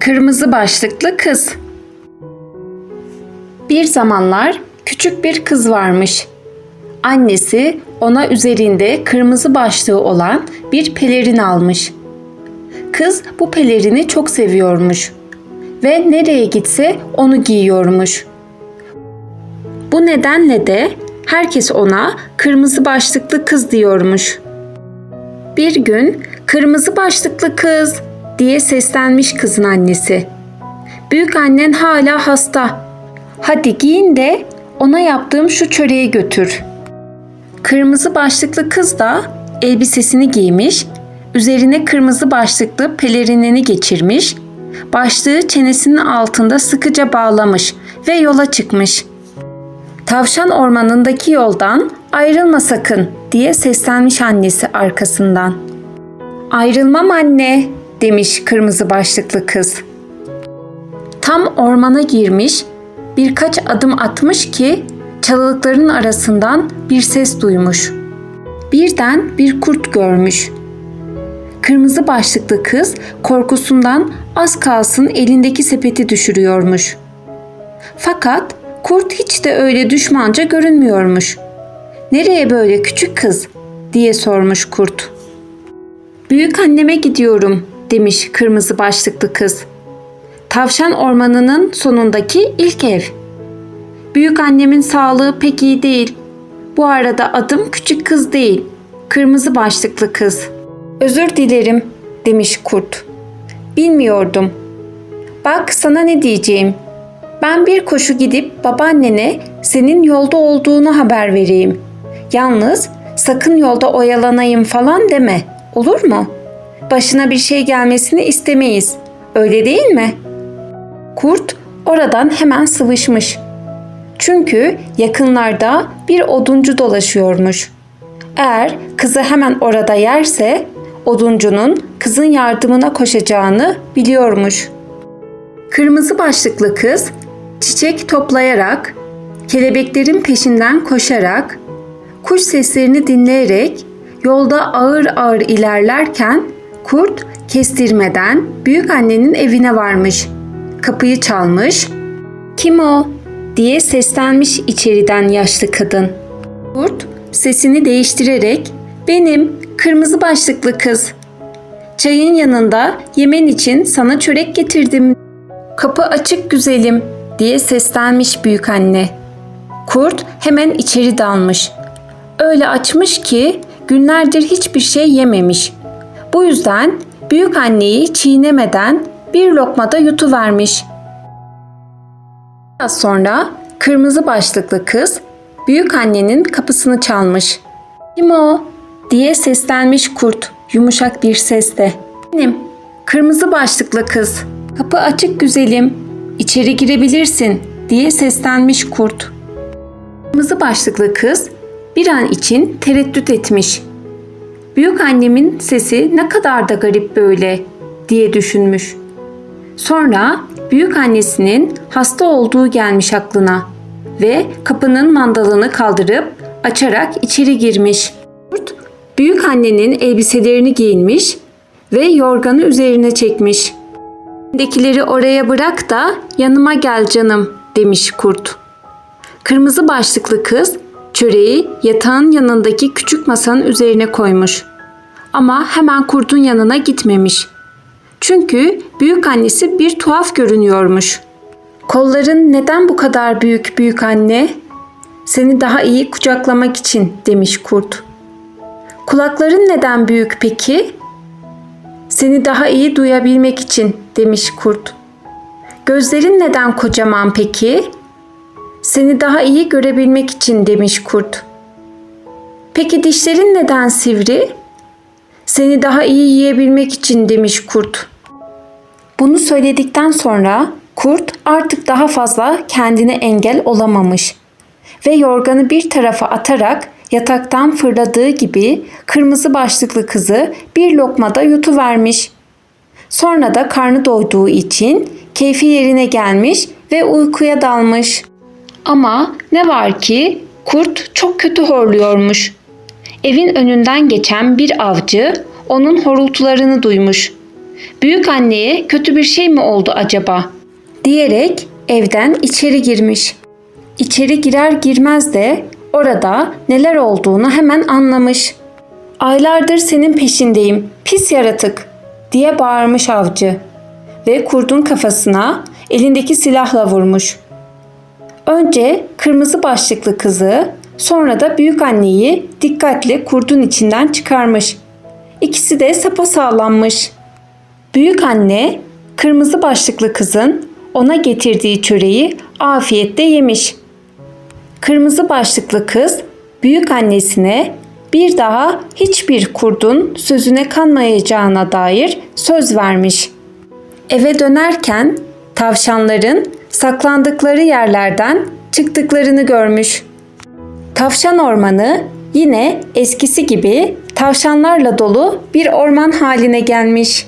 Kırmızı başlıklı kız. Bir zamanlar küçük bir kız varmış. Annesi ona üzerinde kırmızı başlığı olan bir pelerin almış. Kız bu pelerini çok seviyormuş ve nereye gitse onu giyiyormuş. Bu nedenle de herkes ona kırmızı başlıklı kız diyormuş. Bir gün kırmızı başlıklı kız diye seslenmiş kızın annesi. Büyük annen hala hasta. Hadi giyin de ona yaptığım şu çöreği götür. Kırmızı başlıklı kız da elbisesini giymiş, üzerine kırmızı başlıklı pelerinini geçirmiş, başlığı çenesinin altında sıkıca bağlamış ve yola çıkmış. Tavşan ormanındaki yoldan ayrılma sakın diye seslenmiş annesi arkasından. Ayrılmam anne demiş kırmızı başlıklı kız. Tam ormana girmiş, birkaç adım atmış ki çalılıkların arasından bir ses duymuş. Birden bir kurt görmüş. Kırmızı başlıklı kız korkusundan az kalsın elindeki sepeti düşürüyormuş. Fakat kurt hiç de öyle düşmanca görünmüyormuş. Nereye böyle küçük kız diye sormuş kurt. Büyük anneme gidiyorum demiş kırmızı başlıklı kız. Tavşan ormanının sonundaki ilk ev. Büyük annemin sağlığı pek iyi değil. Bu arada adım küçük kız değil, kırmızı başlıklı kız. Özür dilerim demiş kurt. Bilmiyordum. Bak sana ne diyeceğim. Ben bir koşu gidip babaannene senin yolda olduğunu haber vereyim. Yalnız sakın yolda oyalanayım falan deme. Olur mu? Başına bir şey gelmesini istemeyiz. Öyle değil mi? Kurt oradan hemen sıvışmış. Çünkü yakınlarda bir oduncu dolaşıyormuş. Eğer kızı hemen orada yerse oduncunun kızın yardımına koşacağını biliyormuş. Kırmızı başlıklı kız çiçek toplayarak, kelebeklerin peşinden koşarak, kuş seslerini dinleyerek yolda ağır ağır ilerlerken kurt kestirmeden büyük annenin evine varmış. Kapıyı çalmış. Kim o? diye seslenmiş içeriden yaşlı kadın. Kurt sesini değiştirerek benim kırmızı başlıklı kız. Çayın yanında yemen için sana çörek getirdim. Kapı açık güzelim diye seslenmiş büyük anne. Kurt hemen içeri dalmış. Öyle açmış ki günlerdir hiçbir şey yememiş. Bu yüzden büyük anneyi çiğnemeden bir lokmada yutuvermiş. Biraz sonra kırmızı başlıklı kız büyük annenin kapısını çalmış. Kim o? diye seslenmiş kurt yumuşak bir sesle. Benim kırmızı başlıklı kız. Kapı açık güzelim. İçeri girebilirsin diye seslenmiş kurt. Kırmızı başlıklı kız bir an için tereddüt etmiş. Büyük annemin sesi ne kadar da garip böyle diye düşünmüş. Sonra büyük annesinin hasta olduğu gelmiş aklına ve kapının mandalını kaldırıp açarak içeri girmiş. Büyük annenin elbiselerini giyinmiş ve yorganı üzerine çekmiş. Dekileri oraya bırak da yanıma gel canım demiş kurt. Kırmızı başlıklı kız çöreği yatağın yanındaki küçük masanın üzerine koymuş. Ama hemen kurdun yanına gitmemiş. Çünkü büyük annesi bir tuhaf görünüyormuş. Kolların neden bu kadar büyük büyük anne? Seni daha iyi kucaklamak için demiş kurt. Kulakların neden büyük peki? Seni daha iyi duyabilmek için demiş kurt. Gözlerin neden kocaman peki? Seni daha iyi görebilmek için demiş kurt. Peki dişlerin neden sivri? Seni daha iyi yiyebilmek için demiş kurt. Bunu söyledikten sonra kurt artık daha fazla kendine engel olamamış ve yorganı bir tarafa atarak yataktan fırladığı gibi kırmızı başlıklı kızı bir lokmada yutuvermiş. Sonra da karnı doyduğu için keyfi yerine gelmiş ve uykuya dalmış. Ama ne var ki kurt çok kötü horluyormuş. Evin önünden geçen bir avcı onun horultularını duymuş Büyük anneye kötü bir şey mi oldu acaba? diyerek evden içeri girmiş. İçeri girer girmez de orada neler olduğunu hemen anlamış. Aylardır senin peşindeyim, pis yaratık diye bağırmış avcı ve kurdun kafasına elindeki silahla vurmuş. Önce kırmızı başlıklı kızı, sonra da büyük anneyi dikkatle kurdun içinden çıkarmış. İkisi de sapasağlammış. Büyük anne kırmızı başlıklı kızın ona getirdiği çöreği afiyetle yemiş. Kırmızı başlıklı kız büyük annesine bir daha hiçbir kurdun sözüne kanmayacağına dair söz vermiş. Eve dönerken tavşanların saklandıkları yerlerden çıktıklarını görmüş. Tavşan ormanı yine eskisi gibi tavşanlarla dolu bir orman haline gelmiş.